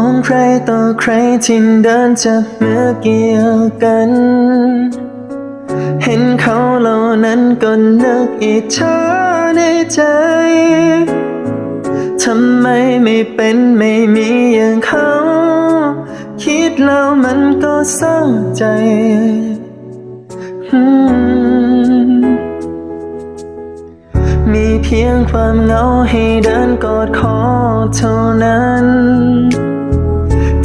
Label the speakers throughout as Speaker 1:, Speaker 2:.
Speaker 1: องใครต่อใครที่เดินจับมือเกี่ยวกัน เห็นเขาเหล่านั้นก็นึกอิจฉาในใจ ทำไมไม่เป็นไม่มีอย่างเขา คิดแล้วมันก็เศร้าใจมีเพียงความเหงาให้เดินกอดคอเท่านั้น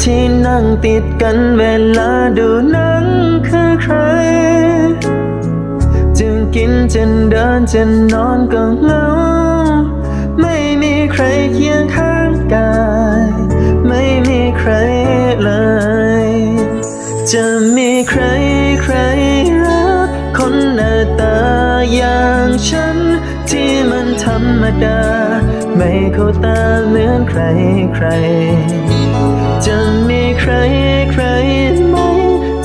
Speaker 1: ที่นั่งติดกันเวลาดูหนังคือใคร จึงกินจะเดินจะนอนก็เหงา ไม่มีใครเคียงข้างกาย ไม่มีใครเลย จะมีใครใครรักคนหน้าตายา ดา ไม่เข้าตาเหมือนใครใคร จะมีใครใครไหม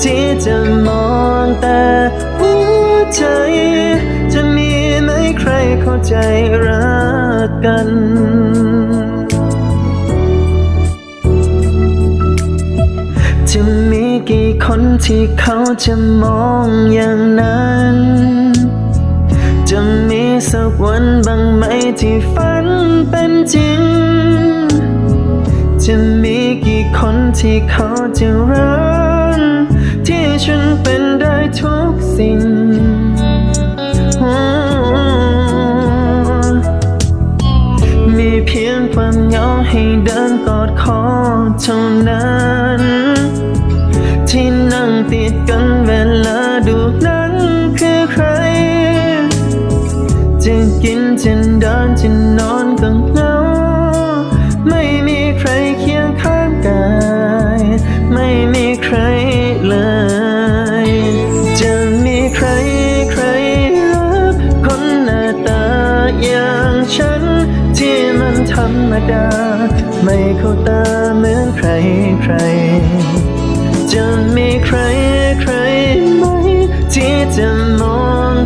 Speaker 1: ที่จะมองแต่หัวใจ จะมีไหมใครเข้าใจรักกันจะมีกี่คนที่เขาจะมองอย่างนั้น จะมีสักวันบ้างไหมที่ฝันเป็นจริง จะมีกี่คนที่เขาจะรักที่ฉันเป็นได้ทุกสิ่งมีเพียงความเหงาให้เดินกอดคอเท่านั้น จะเดินจะนอนก็เหงา ไม่มีใครเคียงข้างกาย ไม่มีใครเลย จะมีใครใครรักคนหน้าตาอย่างฉัน ที่มันธรรมดา ไม่เข้าตาเหมือนใครใคร จะมีใครใครไหมที่จะมอง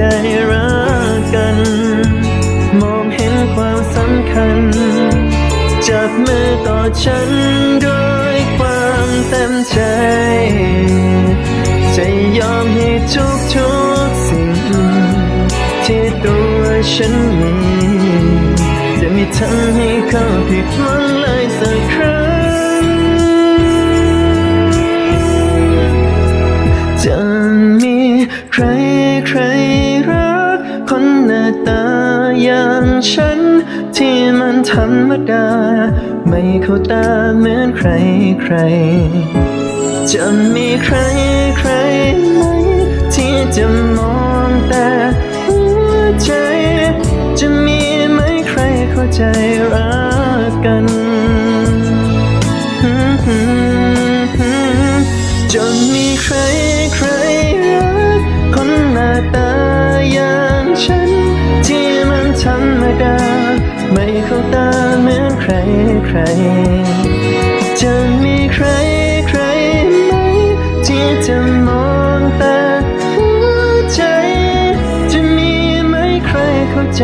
Speaker 1: ใจรักกัน มองเห็นความสำคัญ จับมือกอฉันด้วยความเต็มใจ จะยอมให้ทุกทุกๆสิ่ง ที่ตัวฉันมี จะไม่ทำให้เขาผิดหวังเลย ทันธรรมดา ไม่เข้าตาเหมือนใครใคร จะมีใครใคร ใคร จะมีใครใครไหมที่จะมองแต่หัวใจ จะมีไหมใครเข้าใจ